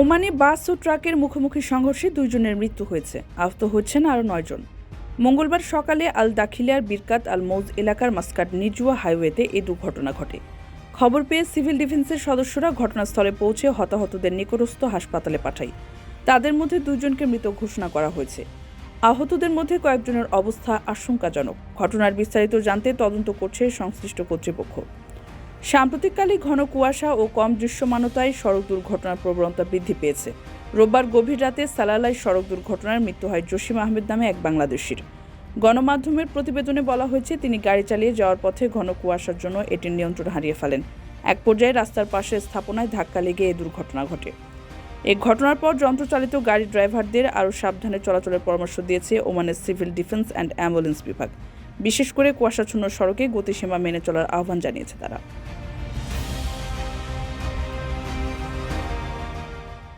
ওমানে বাস ও ট্রাকের মুখোমুখি সংঘর্ষে দুইজনের মৃত্যু হয়েছে। আহত হচ্ছেন আরও নয়জন মঙ্গলবার সকালে আল দাখিলিয়ার বিরকাত আল মৌজ এলাকার মাস্কাট নিজুয়া হাইওয়েতে এই দুর্ঘটনা ঘটে। খবর পেয়ে সিভিল ডিফেন্সের সদস্যরা ঘটনাস্থলে পৌঁছে হতাহতদের নিকটস্থ হাসপাতালে পাঠায়। তাদের মধ্যে দুইজনকে মৃত ঘোষণা করা হয়েছে। আহতদের মধ্যে কয়েকজনের অবস্থা আশঙ্কাজনক। ঘটনার বিস্তারিত জানতে তদন্ত করছে সংশ্লিষ্ট কর্তৃপক্ষ। সাম্প্রতিককালে ঘন কুয়াশা ও কম দৃশ্যমানতায় সড়ক দুর্ঘটনার প্রবণতা বৃদ্ধি পেয়েছে। রোববার গভীর রাতে সালালাই সড়ক দুর্ঘটনার মৃত্যু হয় জসিম আহমেদ নামে এক বাংলাদেশির। গণমাধ্যমের প্রতিবেদনে বলা হয়েছে, তিনি গাড়ি চালিয়ে যাওয়ার পথে ঘন কুয়াশার জন্য এটির নিয়ন্ত্রণ হারিয়ে ফেলেন। এক পর্যায়ে রাস্তার পাশে স্থাপনায় ধাক্কা লেগে এ দুর্ঘটনা ঘটে। এই ঘটনার পর যন্ত্রচালিত গাড়ি ড্রাইভারদের আরও সাবধানে চলাচলের পরামর্শ দিয়েছে ওমানের সিভিল ডিফেন্স অ্যান্ড অ্যাম্বুলেন্স বিভাগ। বিশেষ করে কুয়াশাচ্ছন্ন সড়কে গতিসীমা মেনে চলার আহ্বান জানিয়েছে তারা।